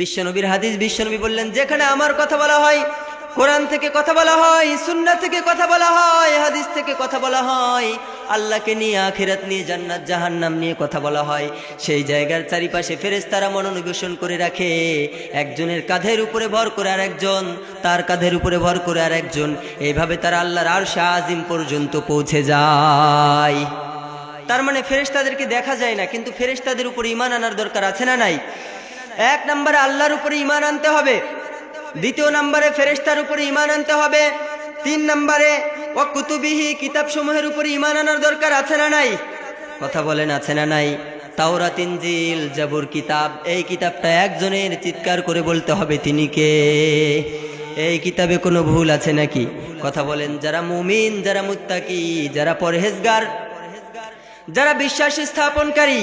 বিশ্বনবীর হাদিস, বিশ্বনবী বললেন, যেখানে আমার কথা বলা হয়, কোরআন থেকে কথা বলা হয়, সুন্নাহ থেকে কথা বলা হয়, হাদিস থেকে কথা বলা হয়, আল্লাহকে নিয়ে আখেরাত নিয়ে জান্নাত, জাহান্নাম নিয়ে কথা বলা হয়, সেই জায়গার চারিপাশে ফেরেশতারা মনোনিবেশন করে রাখে। একজনের কাঁধের উপরে ভর করে আর একজন তার কাঁধের উপরে ভর করে আর একজন এইভাবে তারা আল্লাহর আর আজিম পর্যন্ত পৌঁছে যায়। তার মানে ফেরেশতাদেরকে দেখা যায় না, কিন্তু ফেরেশতাদের উপর ইমান আনার দরকার আছে না নাই? এক নম্বরে আল্লাহর উপরে ইমান আনতে হবে। দ্বিতীয় নম্বরে ফেরেস্তার উপরে ইমান আনতে হবে। তিন নম্বরে ও কুতুবিহি, কিতাবসমূহের উপরে ইমান আনার দরকার আছে না নাই? কথা বলেন, আছে না নাই? তাওরাত, ইনজিল, জাবুর কিতাব, এই কিতাবটা একজনের চিৎকার করে বলতে হবে, তিনি কে? এই কিতাবে কোনো ভুল আছে নাকি? কথা বলেন, যারা মুমিন, যারা মুত্তাকি, যারা পরহেজগার যারা বিশ্বাস স্থাপনকারী,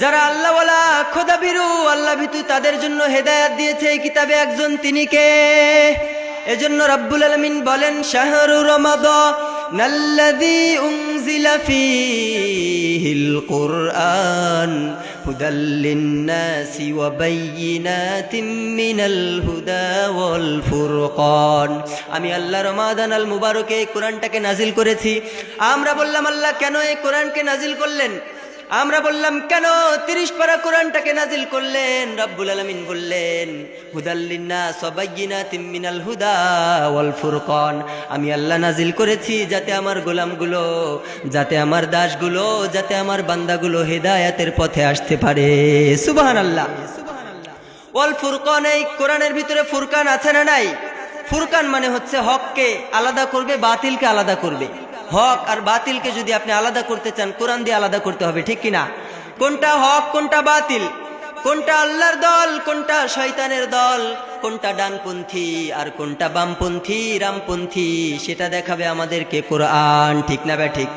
যারা আল্লাহওয়ালা খোদা ভীরু আল্লাহ ভীতু তাদের জন্য হেদায়াত দিয়েছে এই কিতাবে একজন তিনি কে? এজন্য রাব্বুল আলমিন বলেন, শাহরু রমাদ নাল্লাদি উংজিলাফি হিল কুরআন। হুদাল للناس وبينات من الهدى ফুরকান আমি আল্লাহ রমাদান আল মুবারকে এই কোরআনটাকে নাজিল করেছি। আমরা বললাম, আল্লাহ, কেন এই কোরআনকে নাজিল করলেন? আমরা বললাম, কেন তিরিশ পারা কোরআনটাকে নাজিল করলেন? রব্বুল আলমিন বললেন হুদাল্লিন্না সবাইনা তিম্মিনাল হুদা ওয়াল ফুরকন। আমি আল্লাহ নাজিল করেছি যাতে আমার গোলামগুলো, যাতে আমার দাসগুলো, যাতে আমার বান্দাগুলো হেদায়াতের পথে আসতে পারে। সুবাহান আল্লাহ ওয়াল ফুরকন, এই কোরআনের ভিতরে ফুরকান আছে না নাই? ফুরকান মানে হচ্ছে হককে আলাদা করবে, বাতিলকে আলাদা করবে। হক আর বাতিলকে যদি আপনি আলাদা করতে চান, কোরআন দিয়ে আলাদা করতে হবে, ঠিক কিনা? কোনটা হক, কোনটা বাতিল? কোনটা আল্লাহর দল, কোনটা শয়তানের দল? কোনটা ডানপন্থী আর কোনটা বামপন্থী, রামপন্থী, সেটা দেখাবে আমাদেরকে কোরআন, ঠিক না ঠিক?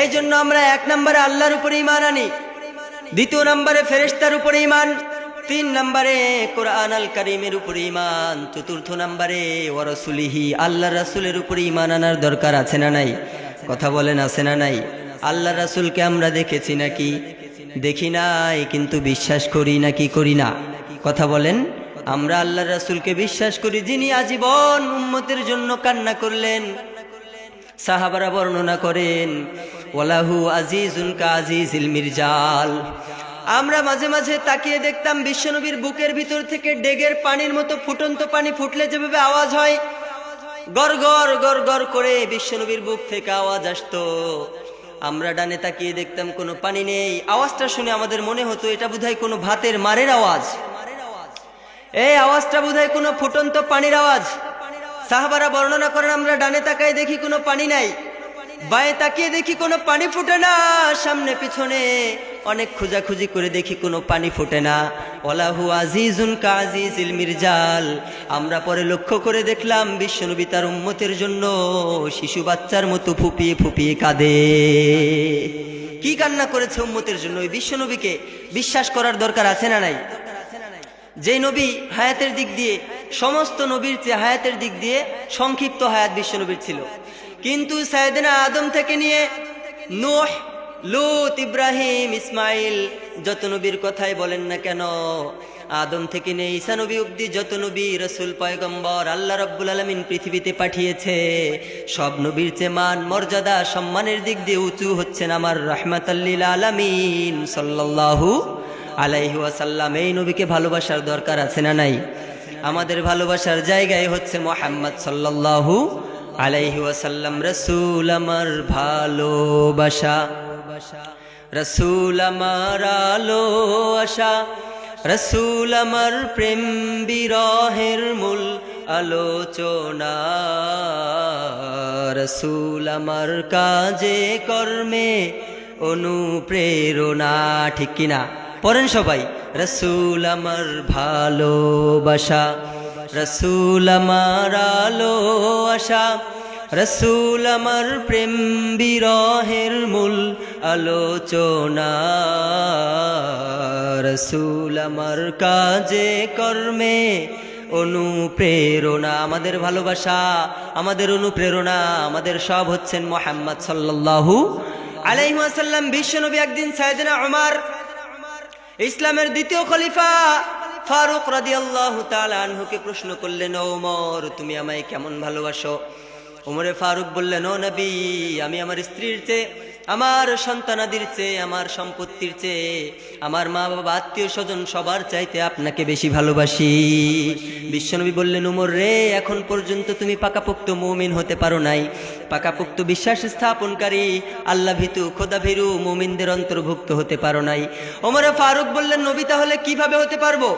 এই জন্য আমরা এক নম্বরে আল্লাহর উপরে ইমান আনি, দ্বিতীয় নম্বরে ফেরেশতার উপরে ইমান তিন নম্বরে কোরআন আল করিমের উপরে ইমান চতুর্থ নম্বরে ওরসুলিহি আল্লাহ রাসুলের উপরে ইমান আনার দরকার আছে না নাই? কথা বলেন, আছে না নাই? আল্লাহ রাসুলকে আমরা দেখেছি নাকি? দেখি নাই, কিন্তু বিশ্বাস করি নাকি করি না? কথা বলেন, আমরা আল্লাহ রাসুলকে বিশ্বাস করি যিনি আজীবন উম্মতের জন্য কান্না করলেন। সাহাবারা বর্ণনা করেন কা আজিজিল মির্জাল। আমরা মাঝে মাঝে তাকিয়ে দেখতাম বিশ্বনবীর বুকের ভিতর থেকে ডেগের পানির মতো ফুটন্ত পানি ফুটলে যেভাবে আওয়াজ হয় গড় গড় গর গড় করে বিশ্বনবীর বুক থেকে আওয়াজ আসতো। আমরা ডানে তাকিয়ে দেখতাম কোনো পানি নেই। আওয়াজটা শুনে আমাদের মনে হতো, এটা বোধহয় কোনো ভাতের মারের আওয়াজ। এই আওয়াজটা বোধহয় কোনো ফুটন্ত পানির আওয়াজ। সাহাবারা বর্ণনা করেন, আমরা ডানে তাকায় দেখি কোনো পানি নাই। বায়ে তাকিয়ে দেখি কোনো পানি ফুটে না। সামনে পিছনে অনেক খোঁজাখুঁজি করে দেখি কোনো পানি ফুটে না। ওলাহু আজিজুন কাজিজিল মির্জাল। আমরা পরে লক্ষ্য করে দেখলাম বিশ্বনবী তার উম্মতের জন্য শিশু বাচ্চার মতো ফুপিয়ে ফুপিয়ে কাঁদে। কি কান্না করেছে উম্মতের জন্য ওই বিশ্বনবীকে? বিশ্বাস করার দরকার আছে না নাই? যে নবী হায়াতের দিক দিয়ে, সমস্ত নবীর চেয়ে হায়াতের দিক দিয়ে সংক্ষিপ্ত হায়াত বিশ্ব নবীর ছিল। কিন্তু সায়দিনা আদম থেকে নিয়ে নোহ, লুত, ইব্রাহিম, ইসমাইল, যত নবীর কথাই বলেন না কেন, আদম থেকে নিয়ে ঈসা নবী অব্দি যত নবী, রসুল, পয়গম্বর, আল্লাহ রব্বুল আলমিন পৃথিবীতে পাঠিয়েছে, সব নবীর চেয়ে মান, মর্যাদা, সম্মানের দিক দিয়ে উঁচু হচ্ছেন আমার রহমাতাল্লিল আলমিন সাল্লাল্লাহু আলাইহি ওয়াসাল্লাম। এই নবীকে ভালোবাসার দরকার আছে না নাই? আমাদের ভালোবাসার জায়গায় হচ্ছে মোহাম্মদ সাল্লাল্লাহু আলাইহি ওয়াসাল্লাম, রসুল আমার ভালোবাসা, রসুল আমার আলো আশা, রসুল আমার প্রেম বিরহের মূল আলোচনা, রসুল আমার কাজে কর্মে অনুপ্রেরণা। ঠিক কিনা? পড়েন সবাই, রসুল আমার ভালোবাসা রসুল আমার আলো আশা, রসুল আমার প্রেম বিরহের মূল আলোচনা। রসুল আমার কাজে কর্মে অনুপ্রেরণা। আমাদের ভালোবাসা, আমাদের অনুপ্রেরণা, আমাদের সব হচ্ছেন মোহাম্মদ সাল্লাল্লাহু আলাইহাসাল্লাম বিশ্বনবী একদিন সাইদিনা উমার, ইসলামের দ্বিতীয় খলিফা ফারুক রাদিয়াল্লাহু আল্লাহ আনহুকে প্রশ্ন করলেন ওমর, তুমি আমায় কেমন ভালোবাসো? ওমরে ফারুক বললেন, ও নবী, আমি আমার স্ত্রীর চেয়ে আমার সন্তানাদির চেয়ে, আমার সম্পত্তির চেয়ে, আমার মা বাবা আত্মীয় স্বজন সবার চাইতে আপনাকে বেশি ভালোবাসি। বিশ্বনবী বললেন, উমর রে, এখন পর্যন্ত তুমি পাকাপোক্ত মুমিন হতে পারো নাই। পাকাপোক্ত বিশ্বাস স্থাপনকারী, আল্লাহ ভীতু, খোদা ভীরু মুমিনদের অন্তর্ভুক্ত হতে পারো নাই। ওমরে ফারুক বললেন, নবী, তাহলে কীভাবে হতে পারব?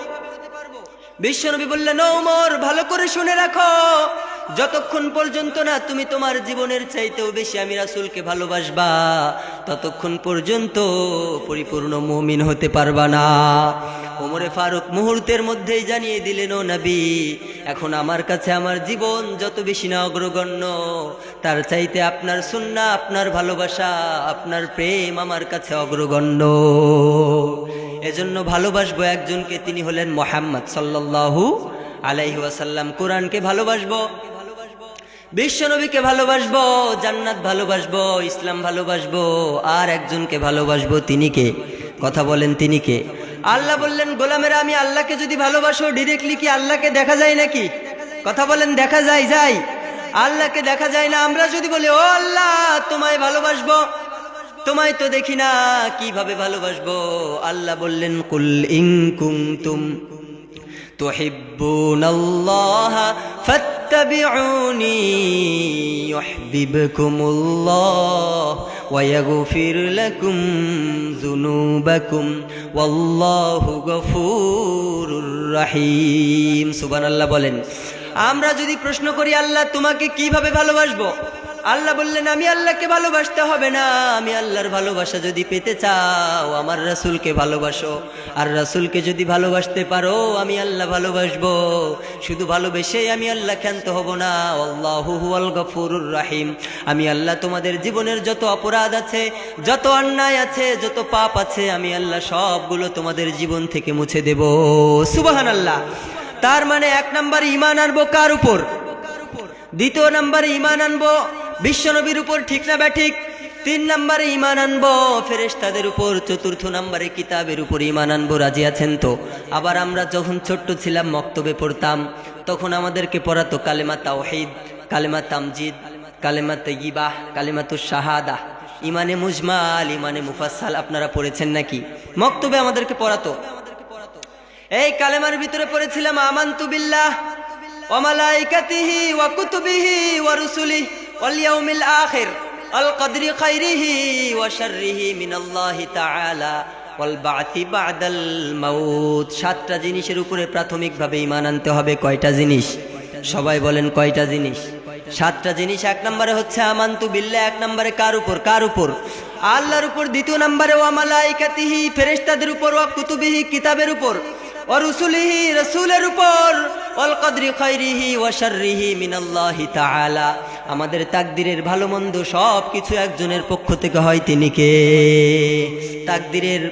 বিশ্বনবী বললেন, "ও ওমর ভালো করে শুনে রাখো। যতক্ষণ পর্যন্ত না তুমি তোমার জীবনের চাইতেও বেশি আমি রাসুলকে ভালোবাসবা, ততক্ষণ পর্যন্ত পরিপূর্ণ মুমিন হতে পারবা না। ওমরে ফারুক মুহূর্তের মধ্যেই জানিয়ে দিলেন, ও নবী, এখন আমার কাছে আমার জীবন যত বেশি না অগ্রগণ্য, তার চাইতে আপনার সুন্না আপনার ভালোবাসা, আপনার প্রেম আমার কাছে অগ্রগণ্য। এজন্য ভালোবাসবো একজনকে, তিনি হলেন মোহাম্মদ সাল্লাল্লাহু আলাইহি ওয়াসাল্লাম। কোরআনকে ভালোবাসবো বিশ্বনবীকে ভালোবাসবো, জান্নাত ভালোবাসবো, ইসলাম ভালোবাসবো, আর একজনকে ভালোবাসবো তিনি কে কথা বলেন তিনি কে আল্লাহ বললেন, গোলামেরা আমি আল্লাহকে যদি ভালোবাসো ডিরেক্টলি কি আল্লাহকে দেখা যায় নাকি? কথা বলেন, দেখা যায় যায়। আল্লাহকে দেখা যায় না, আমরা যদি বলি, ও আল্লাহ, তোমায় ভালোবাসবো। তোমায় তো দেখি না, কীভাবে ভালোবাসবো? আল্লাহ বললেন, কুল ইং কুমতুম تحبون الله فاتبعوني يحببكم الله ويغفر لكم ذنوبكم والله غفور رحيم সুবহান আল্লাহ বলেন আমরা যদি প্রশ্ন করি, আল্লাহ, তোমাকে কীভাবে ভালোবাসবো? আল্লাহ বললেন, আমি আল্লাহকে ভালোবাসতে হবে না। আমি আল্লাহর ভালোবাসা যদি পেতে চাও, আমার রাসূলকে ভালোবাসো। আর রাসূলকে যদি ভালোবাসতে পারো, আমি আল্লাহ ভালোবাসবো। শুধু ভালোবেসেই আমি আল্লাহ ক্ষান্ত হব না। আল্লাহু হুয়াল গফুরুর রাহিম। আমি আল্লাহ, তোমাদের জীবনের যত অপরাধ আছে, যত অন্যায় আছে, যত পাপ আছে, আমি আল্লাহ সবগুলো তোমাদের জীবন থেকে মুছে দেব। সুবাহান আল্লাহ তার মানে এক নাম্বার ইমান আনব কার উপর? দ্বিতীয় নাম্বারে ইমান আনব বিশ্বনবীর উপর, ঠিক না ব্যাঠিক তিন নাম্বারে ইমান আনব ফেরেশতাদের উপর, চতুর্থ নাম্বারে কিতাবের উপর ইমান আনব, রাজি আছেন তো? আবার আমরা যখন ছোট্ট ছিলাম, মক্তবে পড়তাম, তখন আমাদেরকে পড়াতো কালেমা তাওহিদ, কালেমা তামজিদ, কালেমা তৈবাহ কালেমা তু শাহাদা ইমানে মুজমাল ইমানে মুফাসাল আপনারা পড়েছেন নাকি? মক্তবে আমাদেরকে পড়াতো। এই কালেমার ভিতরে পড়েছিলাম, আমান্তু বিল্লাহ ওমালাইকাতিহি ওয়া কুতুবিহি ওয়া রুসুলি ওয়াল ইয়াউমিল আখির, আল কদরি খাইরিহি ওয়া শাররিহি মিনাল্লাহি তাআলা ওয়াল বা'থি বা'দাল মাউত। সাতটা জিনিসের উপরে প্রাথমিকভাবে ঈমান আনতে হবে। কয়টা জিনিস? সবাই বলেন কয়টা জিনিস? সাতটা জিনিস, এক নম্বরে হচ্ছে, আমান্তু বিল্লা এক নম্বরে, কার উপর? কার উপর? আল্লাহর উপর, দ্বিতীয় নম্বরে ওয়ামালাইকাতিহি ফেরেশতাদের উপর, ওয়া কুতুবিহি কিতাবের উপর। রুসুলিহি, রাসূলের উপর। খাইরিহি ওয়া শাররিহি মিনাল্লাহি আমাদের তাকদিরের ভালো মন্দ সব কিছু একজনের পক্ষ থেকে হয় তিনি কে? তাকদিরের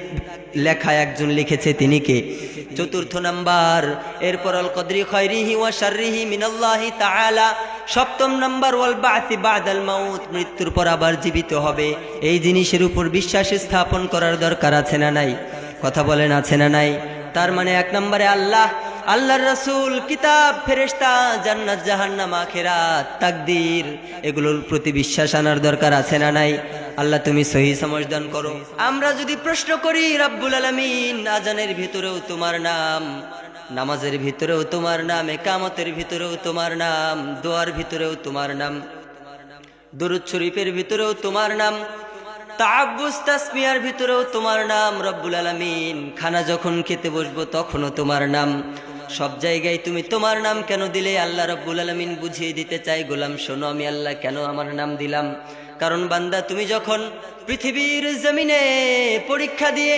লেখা একজন লিখেছে তিনি কে? চতুর্থ নাম্বার, এরপর অল কদরি খয়রিহি ওয়া শাররিহি মিনাল্লাহি তাআলা। সপ্তম নাম্বার, ওয়াল বাসি বাদাল মাউত, মৃত্যুর পর আবার জীবিত হবে। এই জিনিসের উপর বিশ্বাস স্থাপন করার দরকার আছে না নাই? কথা বলেন, আছে না নাই? তার মানে এক নম্বরে আল্লাহ, আল্লাহর রসুল, কিতাব, ফেরেশতা, জান্নাত, জাহান্নাম, আখেরাত, তাকদীর, এগুলোর প্রতি বিশ্বাস আনার দরকার আছে না নাই? আল্লাহ তুমি সহি সমজদান করো। আমরা যদি প্রশ্ন করি, রাব্বুল আলামিন, আজানের ভিতরেও তোমার নাম, নামাজের ভিতরেও তোমার নাম, একামতের ভিতরেও তোমার নাম, দোয়ার ভিতরেও তোমার নাম, দরুদ শরীফের ভিতরেও তোমার নাম তাব্বুস তাসমিয়ার ভিতরেও তোমার নাম রব্বুল আলামিন। খানা যখন খেতে বসবো তখনও তোমার নাম। সব জায়গায় তুমি তোমার নাম কেন দিলে? আল্লাহ রব্বুল আলামিন বুঝিয়ে দিতে চাই গোলাম, শোনো, আমি আল্লাহ কেন আমার নাম দিলাম? কারণ বান্দা, তুমি যখন পৃথিবীর জমিনে পরীক্ষা দিয়ে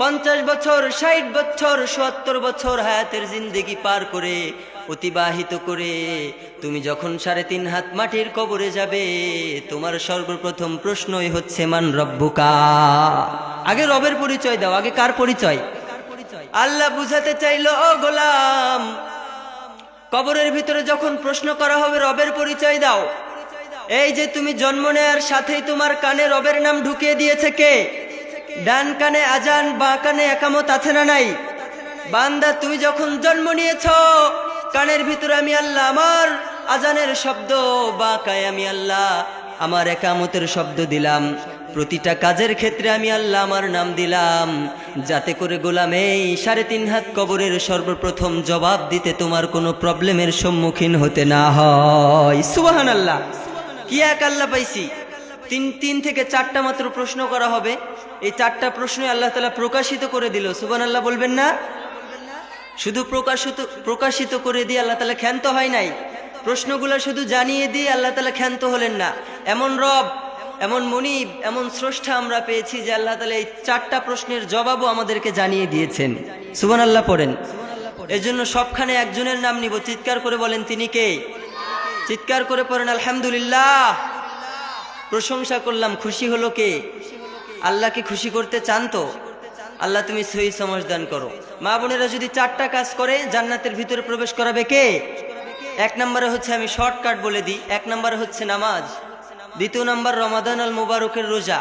পঞ্চাশ বছর, ষাট বছর, সত্তর বছর হায়াতের জিন্দেগি পার করে অতিবাহিত করে, তুমি যখন সাড়ে তিন হাত মাটির কবরে যাবে, তোমার সর্বপ্রথম প্রশ্নই হচ্ছে, মান রব্বুকা? আগে রবের পরিচয় দাও, আগে কার পরিচয়? আল্লাহ বুঝাতে চাইলো, ও গোলাম, কবরের ভিতরে যখন প্রশ্ন করা হবে, রবের পরিচয় দাও। এই যে তুমি জন্ম নেয়ার সাথেই তোমার কানে রবের নাম ঢুকিয়ে দিয়েছে কে? ডান কানে আজান, বা কানে একামত আছে না নাই? বান্দা, তুমি যখন জন্ম নিয়েছ কানের ভিতরে আমি আল্লাহ, আমার আজানের শব্দ বা কায় আমি আল্লাহ, আমার একামতের শব্দ দিলাম। প্রতিটা কাজের ক্ষেত্রে আমি আল্লাহ, আমার নাম দিলাম। যাতে করে গোলাম, এই সাড়ে তিন হাত কবরের সর্বপ্রথম জবাব দিতে তোমার কোনো প্রবলেমের সম্মুখীন হতে না হয়। সুবাহান আল্লাহ কি এক আল্লাহ পাইছি? তিন তিন থেকে চারটা মাত্র প্রশ্ন করা হবে। এই চারটা প্রশ্ন আল্লাহ তালা প্রকাশিত করে দিল। সুবান আল্লাহ বলবেন না? শুধু প্রকাশিত প্রকাশিত করে দিয়ে আল্লাহ তালা ক্ষান্ত হয় নাই। প্রশ্নগুলো শুধু জানিয়ে দিয়ে আল্লাহ তালা ক্ষান্ত হলেন না। এমন রব, এমন মনিব, এমন স্রষ্টা আমরা পেয়েছি যে আল্লাহ তালা এই চারটা প্রশ্নের জবাবও আমাদেরকে জানিয়ে দিয়েছেন। সুবান আল্লাহ পড়েন। এজন্য সবখানে একজনের নাম নিব। চিৎকার করে বলেন, তিনি কে? চিৎকার করে পড়েন, আলহামদুলিল্লাহ। প্রশংসা করলাম, খুশি হলো কে? আল্লাহকে খুশি করতে চান তো? আল্লাহ তুমি সহি সমাজ দান করো। মা বোনেরা যদি চারটা কাজ করে, জান্নাতের ভিতরে প্রবেশ করাবে কে? এক নম্বরে হচ্ছে আমি শর্টকাট বলে দিই, এক নম্বরে হচ্ছে নামাজ, দ্বিতীয় নম্বর রমাদান আল মুবারকের রোজা,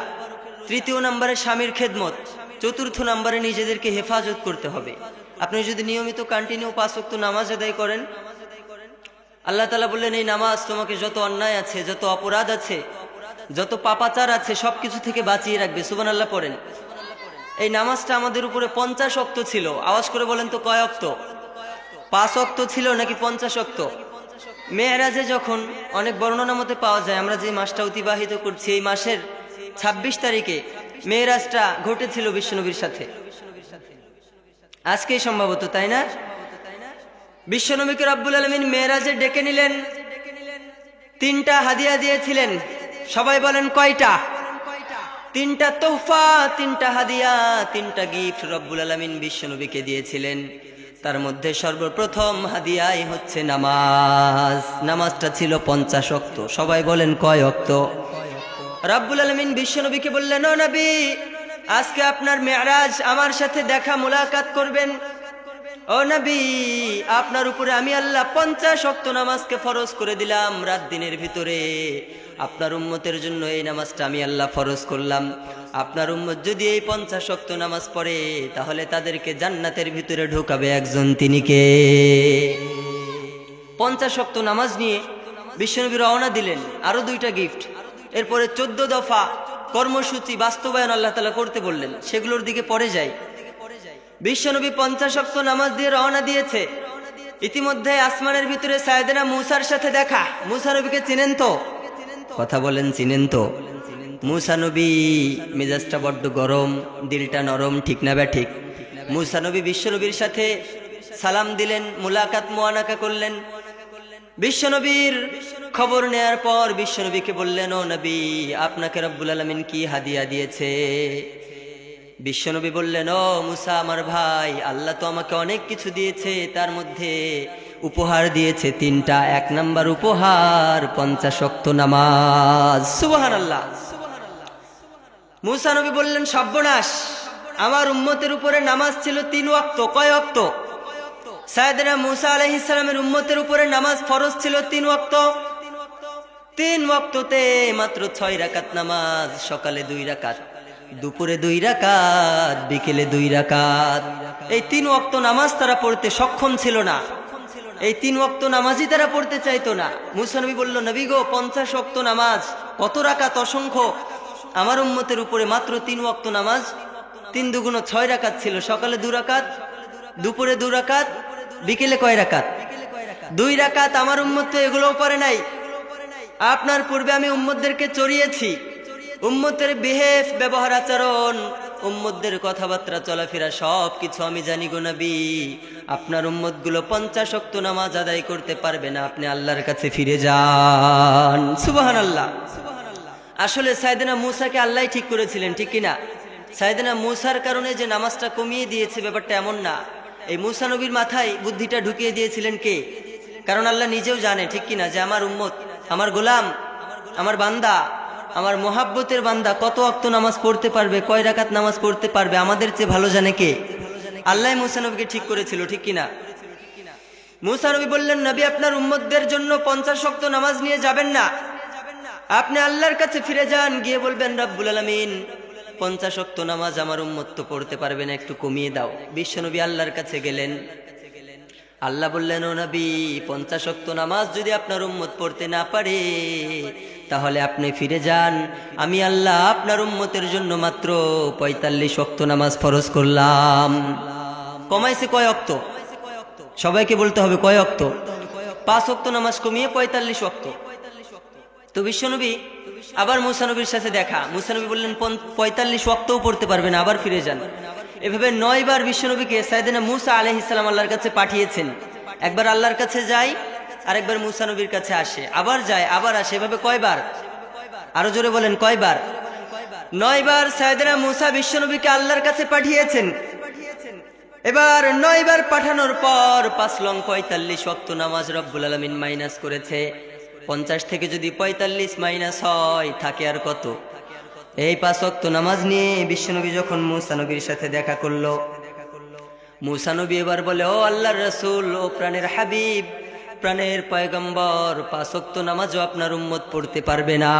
তৃতীয় নম্বরে স্বামীর খেদমত, চতুর্থ নম্বরে নিজেদেরকে হেফাজত করতে হবে। আপনি যদি নিয়মিত কন্টিনিউ পাঁচ ওয়াক্ত নামাজ আদায় করেন, আল্লাহ তালা বললেন, এই নামাজ তোমাকে যত অন্যায় আছে, যত অপরাধ আছে, যত পাপাচার আছে সব কিছু থেকে বাঁচিয়ে রাখবে। সুবান আল্লাহ পড়েন। এই নামাজটা আমাদের উপরে পঞ্চাশ অক্ত ছিল। আওয়াজ করে বলেন তো কয় অক্ত? পাঁচ অক্ত ছিল নাকি পঞ্চাশ অক্ত? মেয়েরাজে যখন অনেক বর্ণনা মতে পাওয়া যায়, আমরা যে মাসটা অতিবাহিত করছি, এই মাসের ২৬ তারিখে মেয়েরাজটা ঘটেছিল বিশ্বনবীর সাথে। আজকেই সম্ভবত, তাই না? বিশ্বনবীকে রব্বুল আলমিন মেয়েরাজে ডেকে নিলেন। তিনটা হাদিয়া দিয়েছিলেন। সবাই বলেন কয়টা? তিনটা তোফা তিনটা হাদিয়া, তিনটা গিফট রব্বুল আলমিন বিশ্বনবীকে দিয়েছিলেন। তার মধ্যে সর্বপ্রথম হাদিয়াই হচ্ছে নামাজ। নামাজটা ছিল পঞ্চাশ অক্ত সবাই বলেন কয় অক্ত রাব্বুল আলমিন বিশ্বনবীকে বললেন, ও নবী, আজকে আপনার মেয়ারাজ আমার সাথে দেখা, মোলাকাত করবেন। ও নবী, আপনার উপরে আমি আল্লাহ পঞ্চাশ অক্ত নামাজকে ফরজ করে দিলাম রাত দিনের ভিতরে। আপনার উম্মতের জন্য এই নামাজটা আমি আল্লাহ ফরজ করলাম। আপনার উম্মত যদি এই পঞ্চাশ অক্ত নামাজ পড়ে, তাহলে তাদেরকে জান্নাতের ভিতরে ঢোকাবে একজন, তিনি কে? পঞ্চাশ অক্ত নামাজ নিয়ে বিশ্বনবী রওনা দিলেন, আরও দুইটা গিফট। এরপরে চোদ্দ দফা কর্মসূচি বাস্তবায়ন আল্লাহ তালা করতে বললেন, সেগুলোর দিকে পরে যাই। বিশ্বনবী পঞ্চাশ অক্ত নামাজ দিয়ে রওনা দিয়েছে। ইতিমধ্যে আসমানের ভিতরে সায়দেনা মুসার সাথে দেখা। মুসা চিনেন তো? কথা বলেন, চিনেন তো? মুসা নবী, মেজাজটা বড্ড গরম, দিলটা নরম, ঠিক না ব্যা ঠিক? মুসানবী বিশ্বনবীর সাথে সালাম দিলেন, মুলাকাত মোয়ানাকা করলেন। বিশ্বনবীর খবর নেয়ার পর বিশ্বনবীকে বললেন, ও নবী, আপনাকে রব্বুল আলমিন কি হাদিয়া দিয়েছে? বিশ্বনবী বললেন, ও মুসা আমার ভাই, আল্লাহ তো আমাকে অনেক কিছু দিয়েছে। তার মধ্যে উপহার দিয়েছে তিনটা। এক নাম্বার উপহার, পঞ্চাশ অক্ত নামাজ। সুবাহান আল্লাহ মুসা নবী বললেন, সর্বনাশ। আমার উম্মতের উপরে নামাজ ছিল তিন অক্ত কয় অক্ত সায়দনা মুসা আলহিসের উম্মতের উপরে নামাজ ফরজ ছিল তিন ওয়াক্ত। তিন ওয়াক্ততে মাত্র ছয় রাকাত নামাজ, সকালে দুই রাকাত। দুপুরে দুই রাকাত, বিকেলে দুই রাকাত। এই তিন ওয়াক্ত নামাজ তারা পড়তে সক্ষম ছিল না। এই তিন ওয়াক্ত নামাজই তারা পড়তে চাইতো না। মুসা নবী বলল, নবী গো, পঞ্চাশ ওয়াক্ত নামাজ, কত রাকাত অসংখ্য? আমার উম্মতের উপরে মাত্র তিন ওয়াক্ত নামাজ, তিন দুগুণ ছয় রাকাত ছিল। সকালে দু রাকাত, দুপুরে দু রাকাত, বিকেলে কয় রাকাত? দুই রাকাত। আমার উম্মত তো এগুলোও পারে নাই। আপনার পূর্বে আমি উম্মতদেরকে চড়িয়েছি। উম্মতের বিহেভ ব্যবহার, আচরণ, উম্মতদের কথাবার্তা, চলাফেরা সব কিছু আমি জানি গো নবী। আপনার উম্মতগুলো পঞ্চাশ অক্ত নামাজ আদায় করতে পারবে না, আপনি আল্লাহর কাছে ফিরে যান। সুবাহান আল্লাহ আসলে সাইদিনা মুসাকে আল্লাহ ঠিক করেছিলেন, ঠিক কিনা? সাইদিনা মুসার কারণে যে নামাজটা কমিয়ে দিয়েছে, ব্যাপারটা এমন না। এই মুসা নবীর মাথায় বুদ্ধিটা ঢুকিয়ে দিয়েছিলেন কে? কারণ আল্লাহ নিজেও জানে, ঠিক কিনা, যে আমার উম্মত, আমার গোলাম, আমার বান্দা আমার মোহাব্বতের বান্দা কত অক্ত নামাজ পড়তে পারবে, কয় রাকাত নামাজ পড়তে পারবে, আমাদের চেয়ে ভালো জানে কে? আল্লাহ মুসানবীকে ঠিক করেছিল, ঠিক কিনা? মুসা নবী বললেন, নবী, আপনার উম্মতদের জন্য পঞ্চাশ অক্ত নামাজ নিয়ে যাবেন না। আপনি আল্লাহর কাছে ফিরে যান, গিয়ে বলবেন, রব্বুল আলমিন, পঞ্চাশ অক্ত নামাজ আমার উম্মত তো পড়তে পারবে না, একটু কমিয়ে দাও। বিশ্বনবী আল্লাহর কাছে গেলেন। আল্লাহ বললেন, ও নবী পঞ্চাশ অক্ত নামাজ যদি আপনার উম্মত পড়তে না পারে, তাহলে আপনি ফিরে যান। আমি আল্লাহ আপনার উম্মতের জন্য মাত্র পঁয়তাল্লিশ অক্ত নামাজ ফরজ করলাম। কমাইছে কয় অক্ত? সবাইকে বলতে হবে কয় অক্ত? পাঁচ অক্ত নামাজ কমিয়ে পঁয়তাল্লিশ অক্ত তো বিশ্বনবী, আবার মুসানবীর সাথে দেখা। মুসানবী বললেন পঁয়তাল্লিশ ওয়াক্তও পড়তে পারবেন, আবার ফিরে যান। এভাবে নয়বার বিশ্বনবীকে সাইদিনা মুসা আলহ ইসলাম আল্লাহর কাছে পাঠিয়েছেন। একবার আল্লাহর কাছে যায় আর একবার মুসানবীর কাছে আসে। আবার যায়, আবার আসে। এভাবে কয়বার? আরও জোরে বলেন, কয়বার? নয়বার সাইদিনা মুসা বিশ্বনবীকে আল্লাহর কাছে পাঠিয়েছেন। এবার নয়বার পাঠানোর পর পাঁচ লং পঁয়তাল্লিশ ওয়াক্ত নামাজ রব্বুল আলমিন মাইনাস করেছে। পঞ্চাশ থেকে যদি পঁয়তাল্লিশ মাইনাস হয়, থাকে আর কত? এই পাঁচ ওয়াক্ত নামাজ নিয়ে বিশ্বনবী যখন মুসানবীর সাথে দেখা করল মুসানবী এবার বলে, ও আল্লাহর রসুল, ও প্রাণের হাবিব, প্রাণের পয়গম্বর, পাঁচ ওয়াক্ত নামাজও আপনার উম্মত পড়তে পারবে না।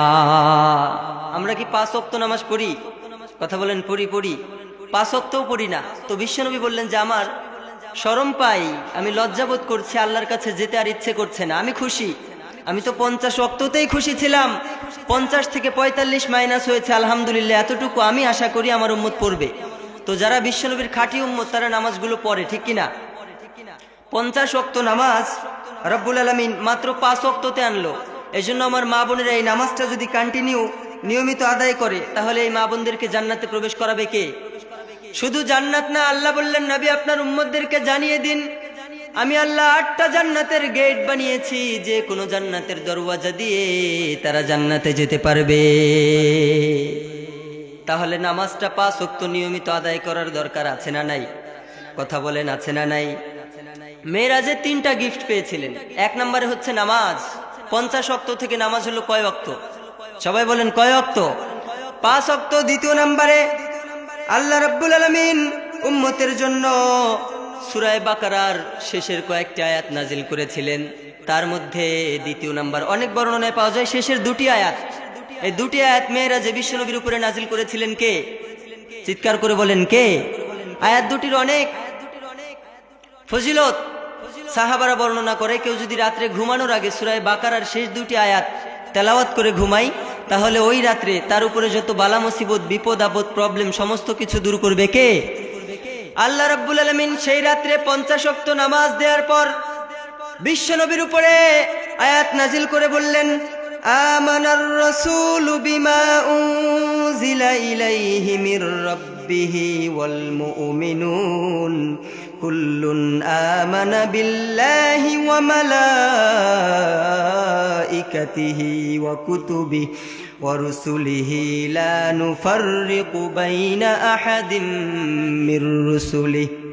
আমরা কি পাঁচ ওয়াক্ত নামাজ পড়ি? কথা বলেন, পড়ি পড়ি। পাঁচ ওয়াক্তও পড়ি না। তো বিশ্বনবী বললেন যে, আমার শরম পাই, আমি লজ্জাবোধ করছি, আল্লাহর কাছে যেতে আর ইচ্ছে করছে না, আমি খুশি। আমি তো পঞ্চাশ অক্ততেই খুশি ছিলাম। পঞ্চাশ থেকে পঁয়তাল্লিশ মাইনাস হয়েছে, আলহামদুলিল্লাহ, এতটুকু আমি আশা করি আমার উম্মত পড়বে। তো যারা বিশ্বনবীর খাঁটি উম্মত, তারা নামাজগুলো পড়ে, ঠিক কিনা? পঞ্চাশ অক্ত নামাজ রব্বুল আলমিন মাত্র পাঁচ অক্ততে আনলো। এই জন্য আমার মা বোনেরা এই নামাজটা যদি কন্টিনিউ নিয়মিত আদায় করে, তাহলে এই মা বোনদেরকে জান্নাতে প্রবেশ করাবে কে? শুধু জান্নাত না, আল্লাহ বললেন, নবী, আপনার উম্মতদেরকে জানিয়ে দিন আমি আল্লাহ আটটা জান্নাতের গেট বানিয়েছি, যে কোনো জান্নাতের দরওয়াজা দিয়ে তারা জান্নাতে যেতে পারবে। তাহলে নামাজটা পাঁচ অক্ত নিয়মিত আদায় করার দরকার আছে না নাই? কথা বলেন, আছে না নাই? মেয়েরা যে তিনটা গিফট পেয়েছিলেন, এক নম্বরে হচ্ছে নামাজ। পঞ্চাশ অক্ত থেকে নামাজ হলো কয় অক্ত সবাই বলেন কয় অক্ত পাঁচ অক্ত দ্বিতীয় নম্বরে, আল্লাহ রব্বুল আলমিন উম্মতের জন্য সুরায় বাকারার শেষের কয়েকটি আয়াত নাজিল করেছিলেন। তার মধ্যে দ্বিতীয় নাম্বার, অনেক বর্ণনায় পাওয়া যায় শেষের দুটি আয়াত। এই দুটি আয়াত মেয়েরা যে বিশ্বনবীর উপরে নাজিল করেছিলেন কে? চিৎকার করে বলেন কে? আয়াত দুটির অনেক ফজিলত। সাহাবারা বর্ণনা করে, কেউ যদি রাত্রে ঘুমানোর আগে সুরায় বাকারার শেষ দুটি আয়াত তেলাওয়াত করে ঘুমাই তাহলে ওই রাত্রে তার উপরে যত বালা মুসিবত বিপদ আপদ প্রবলেম সমস্ত কিছু দূর করবে কে? আল্লাহ রাব্বুল আলমিন সেই রাত্রে পঞ্চাশ অক্ত নামাজ দেওয়ার পর বিশ্বনবীর উপরে আয়াত নাজিল করে বললেন, আমানার রাসূলু বিমা উনজিলা ইলাইহি মির ওয়া ওয়া রুসুলিহি লা নুফাররিকু বাইনা আহাদিম মির রুসুলিহি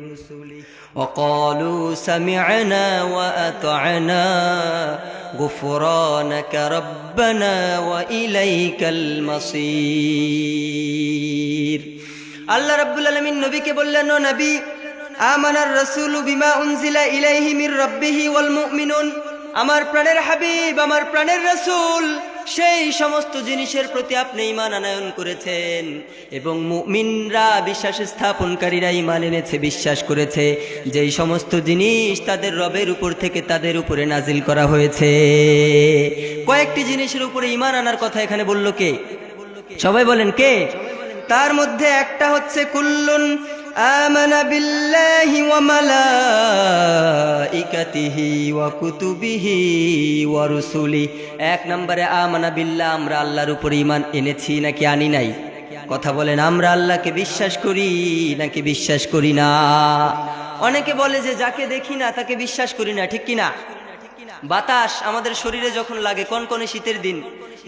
وقالوا سمعنا وأطعنا غفرانك ربنا وإليك المصير আল্লাহ রাব্বুল আলামিন নবীকে বললেন ও নবী আমানার রাসূলু বিমা উনজিলা ইলাইহি মির রাব্বিহি ওয়াল মুমিনুন আমার প্রাণের হাবিব আমার প্রাণের রাসূল সেই সমস্ত জিনিসের প্রতি আপনি ইমান আনায়ন করেছেন। এবং মুমিনরা বিশ্বাস স্থাপনকারীরা ইমান এনেছে, বিশ্বাস করেছে, যেই সমস্ত জিনিস তাদের রবের উপর থেকে তাদের উপরে নাজিল করা হয়েছে। কয়েকটি জিনিসের উপরে ইমান আনার কথা এখানে বলল কে? সবাই বলেন কে? তার মধ্যে একটা হচ্ছে, কুল্লুন মালাইকাতিহি ওয়া কুতুবিহি ওয়া রুসুলি এক নম্বরে আমানা বিল্লাহ আমরা আল্লাহর উপর ইমান এনেছি নাকি আনি নাই? কথা বলেন, আমরা আল্লাহকে বিশ্বাস করি নাকি বিশ্বাস করি না? অনেকে বলে যে যাকে দেখি না, তাকে বিশ্বাস করি না, ঠিক কি না বাতাস আমাদের শরীরে যখন লাগে কনকনে শীতের দিন?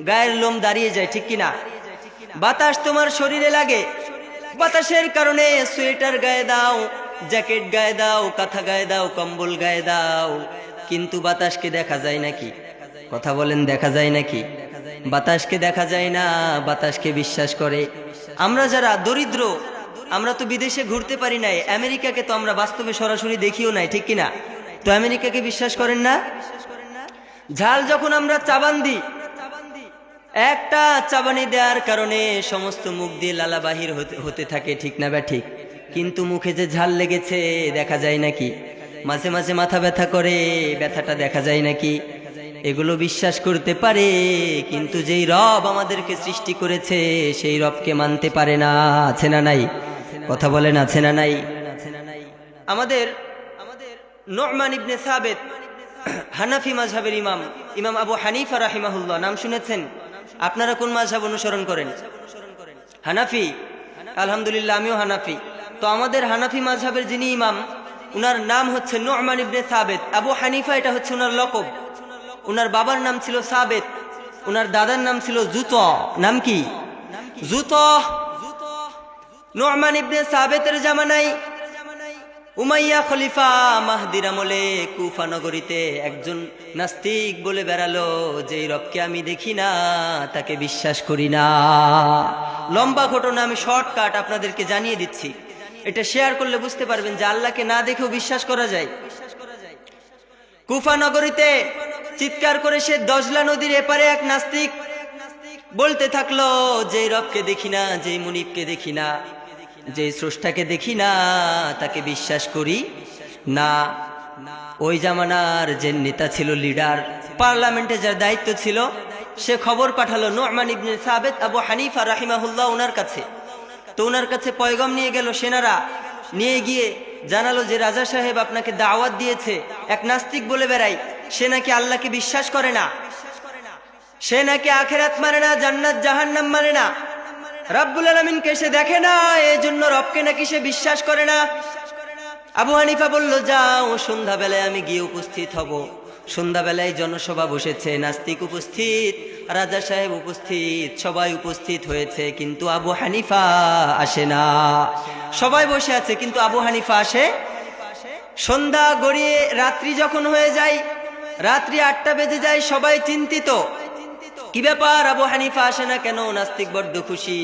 গায়ের লোম দাঁড়িয়ে যায়, ঠিক কি না বাতাস তোমার শরীরে লাগে বাতাসের কারণে সোয়েটার গায়ে দাও, জ্যাকেট গায়ে দাও, কাঁথা গায়ে দাও, কম্বল গায়ে দাও। কিন্তু বাতাসকে দেখা যায় নাকি? কথা বলেন, দেখা যায় নাকি? বাতাসকে দেখা যায় না, বাতাসকে বিশ্বাস করে। আমরা যারা দরিদ্র, আমরা তো বিদেশে ঘুরতে পারি নাই, আমেরিকাকে তো আমরা বাস্তবে সরাসরি দেখিও নাই, ঠিক কিনা? তো আমেরিকাকে বিশ্বাস করেন না? ঝাল যখন আমরা চাবান দিই একটা চাবানি দেওয়ার কারণে সমস্ত মুখ দিয়ে লালা বাহির হতে থাকে, ঠিক না বা ঠিক? কিন্তু মুখে যে ঝাল লেগেছে, দেখা যায় নাকি? মাঝে মাঝে মাথা ব্যথা করে, ব্যথাটা দেখা যায় নাকি? এগুলো বিশ্বাস করতে পারে, কিন্তু যেই রব আমাদেরকে সৃষ্টি করেছে, সেই রবকে মানতে পারে না। আছে না নাই? কথা বলেন, আছে না নাই? আমাদের আমাদের নোমান ইবনে সাবেত, হানাফি মাঝহাবের ইমাম ইমাম আবু হানিফা রাহিমাহুল্লাহ, নাম শুনেছেন? আপনারা কোন মাঝহাব অনুসরণ করেন? হানাফি? আলহামদুলিল্লাহ, আমিও হানাফি। তো আমাদের হানাফি মাঝহাবের যিনি ইমাম, উনার নাম হচ্ছে নোমান ইবনে সাবেত। আবু হানিফা এটা হচ্ছে উনার লকব। উনার বাবার নাম ছিল সাবেত। উনার দাদার নাম ছিল জুত। নাম কি? জুত। নোমান ইবনে সাবেতের জামানাই উমাইয়া খলিফা মাহদির আমলে কুফা নগরীতে একজন নাস্তিক বলে বেড়ালো যে রবকে আমি দেখি না, তাকে বিশ্বাস করি না। লম্বা ঘটনা, আমি শর্টকাট আপনাদেরকে জানিয়ে দিচ্ছি। এটা শেয়ার করলে বুঝতে পারবেন যে আল্লাহকে না দেখেও বিশ্বাস করা যায়। কুফা নগরীতে চিৎকার করে সে দজলা নদীর এপারে এক নাস্তিক বলতে থাকল যে রবকে দেখি না যে মুনিবকে দেখি না। যে স্রষ্টাকে দেখি না, তাকে বিশ্বাস করি। না, ওই জামানার যে নেতা ছিল, লিডার, পার্লামেন্টে যার দায়িত্ব ছিল, সে খবর পাঠালো নোমান ইবনে সাবেদ আবু হানিফা রাহিমাহুল্লাহ ওনার কাছে। তো ওনার কাছে পয়গম নিয়ে গেল সেনারা, নিয়ে গিয়ে জানালো যে রাজা সাহেব আপনাকে দাওয়াত দিয়েছে, এক নাস্তিক বলে বেড়াই, সে নাকি আল্লাহকে বিশ্বাস করে না। সে নাকি আখেরাত মানে না, জান্নাত জাহান্নাম মানে না। রব্বুল আলমিনকে সে দেখে না এই জন্য রবকে নাকি সে বিশ্বাস করে না। আবু হানিফা বলল, যাও, সন্ধ্যাবেলায় আমি গিয়ে উপস্থিত হব। সন্ধ্যাবেলায় জনসভা বসেছে, নাস্তিক উপস্থিত, রাজা সাহেব উপস্থিত, সবাই উপস্থিত হয়েছে, কিন্তু আবু হানিফা আসে না। সবাই বসে আছে, কিন্তু আবু হানিফা আসে। সন্ধ্যা গড়িয়ে রাত্রি যখন হয়ে যায়, রাত্রি আটটা বেজে যায়, সবাই চিন্তিত। কি ব্যাপার আবু হানিফা আসে না কেন? নাস্তিক বড্ড খুশি।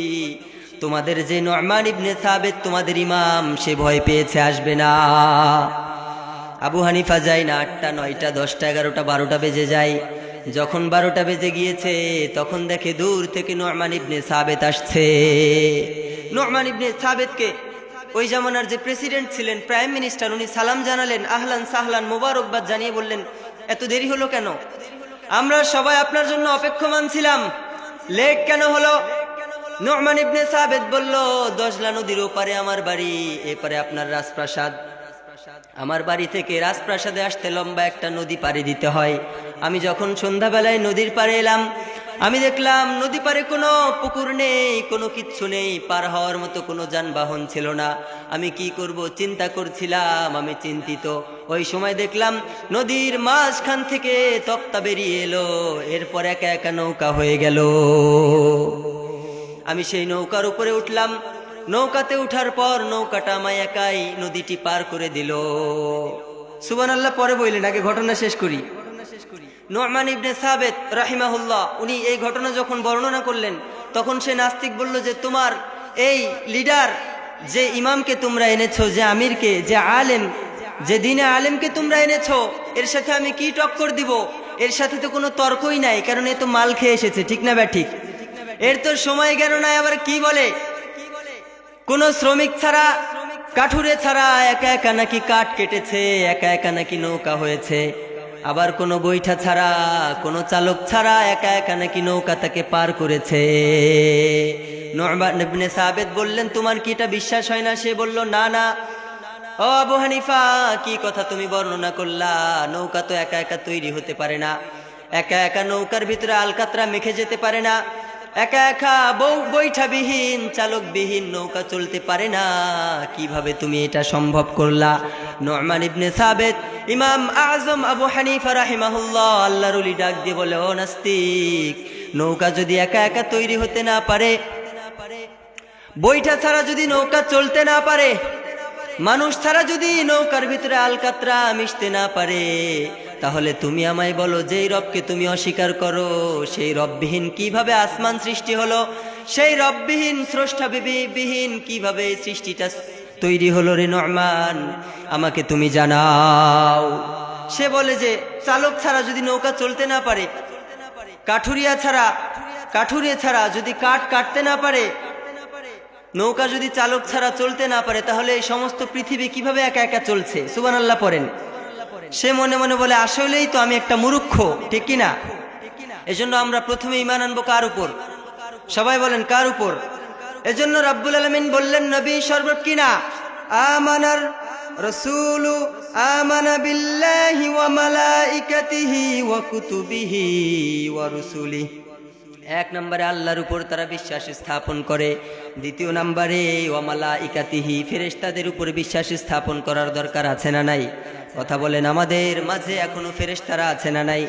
তোমাদের যে নরমান ইবনে সাবেদ তোমাদের ইমাম, সে ভয় পেয়েছে, আসবে না। আবু হানিফা যায় না, আটটা, নয়টা, দশটা, এগারোটা, বারোটা বেজে যায়। যখন বারোটা বেজে গিয়েছে, তখন দেখে দূর থেকে নরমান ইবনে সাবেদ আসছে। নরমান ইবনে সাবেদকে ওই জামানার যে প্রেসিডেন্ট ছিলেন, প্রাইম মিনিস্টার, উনি সালাম জানালেন, আহলান সাহলান মোবারকবাদ জানিয়ে বললেন, এত দেরি হলো কেন? আমরা সবাই আপনার জন্য অপেক্ষমান ছিলাম। লেক কেন হলো? নোমান ইবনে সাবেদ বলল, দশলা নদীর ওপারে আমার বাড়ি, এপারে আপনার রাজপ্রাসাদ। আমার বাড়ি থেকে রাজপ্রাসাদে আসতে লম্বা একটা নদী পাড়ি দিতে হয়। আমি যখন সন্ধ্যাবেলায় নদীর পাড়ে এলাম আমি দেখলাম নদী পারে কোনো পুকুর নেই, কোনো কিচ্ছু নেই, পার হওয়ার মতো কোনো যানবাহন ছিল না। আমি কি করব? চিন্তা করছিলাম, আমি চিন্তিত। ওই সময় দেখলাম নদীর মাঝখান থেকে তক্তা বেরিয়ে এলো, এরপর একা একা নৌকা হয়ে গেল। আমি সেই নৌকার উপরে উঠলাম। নৌকাতে উঠার পর নৌকাটা আমায় একাই নদীটি পার করে দিল। সুবান আল্লাহ পরে বললেন আগে ঘটনা শেষ করি। নোমান ইবনে সাবেত রাহিমাহুল্লাহ, উনি এই ঘটনা যখন বর্ণনা করলেন, তখন সে নাস্তিক বলল যে, তোমার এই লিডার যে ইমামকে তোমরা এনেছো, যে আমিরকে, যে আলেম, যে দিনে আলেমকে তোমরা এনেছো, এর সাথে আমি কি টক্কর দিব? এর সাথে তো কোনো তর্কই নাই, কারণ এ তো মাল খেয়ে এসেছে, ঠিক না ব্যা ঠিক এর তো সময় গেল নাই আবার কি বলে? কোন শ্রমিক ছাড়া, কাঠুরে ছাড়া একা একা নাকি কাঠ কেটেছে, একা একা নাকি নৌকা হয়েছে। আবার কোনো বৈঠা ছাড়া, কোনো চালক ছাড়া একা একা নাকি নৌকা তাকে পার করেছে। সাবেদ বললেন, তোমার কি এটা বিশ্বাস হয় না? সে বলল, না না। ও আবু হানিফা, কি কথা তুমি বর্ণনা করলা? নৌকা তো একা একা তৈরি হতে পারে না। একা একা নৌকার ভিতরে আলকাতরা মেখে যেতে পারে না। একা একা বউ বৈঠাবিহীন, চালকবিহীন নৌকা চলতে পারে না। কীভাবে তুমি এটা সম্ভব করলা? নরমান ইবনে সাবেদ ইমাম আজম আবু হানিফা রাহিমাহুল্লাহ আল্লাহর উলি ডাক দিয়ে বলে, ও নাস্তিক, নৌকা যদি একা একা তৈরি হতে না পারে বইটা ছাড়া যদি নৌকা চলতে না পারে, মানুষ ছাড়া যদি নৌকার ভিতরে আলকাতরা মিশতে না পারে তাহলে তুমি আমায় বলো, যেই রবকে তুমি অস্বীকার করো, সেই রববিহীন কীভাবে আসমান সৃষ্টি হলো? সেই রববিহীন স্রষ্টা বিহীন কীভাবে সৃষ্টিটা তৈরি হলো রে নরমান আমাকে তুমি জানাও। সে বলে যে, চালক ছাড়া যদি নৌকা চলতে না পারে, কাঠুরিয়া ছাড়া কাঠুরিয়া ছাড়া যদি কাঠ কাটতে না পারে, নৌকা যদি চালক ছাড়া চলতে না পারে, তাহলে এই সমস্ত পৃথিবী কীভাবে একা একা চলছে? সুবান আল্লাহ পড়েন। সে মনে মনে বলে, আসলেই তো আমি একটা মুরুক্ষ ঠিক কিনা? এজন্য আমরা প্রথমে ইমান আনব কার উপর? সবাই বলেন, কার উপর? এজন্য রাব্বুল আলমিন বললেন, নবী সর্বত কিনা? আমানার রসুলু আমানা বিল্লাহি ওয়া মালাইকাতিহি ওয়া কুতুবিহি ওয়া রুসুলিহি। এক নম্বরে আল্লাহর উপর তারা বিশ্বাস স্থাপন করে। দ্বিতীয় নম্বরে ওয়ামালা ইকাতিহি ফেরেশতাদের উপর বিশ্বাস স্থাপন করার দরকার আছে না নাই? কথা বলেন আমাদের মাঝে এখনও ফেরেস্তারা আছে না নাই?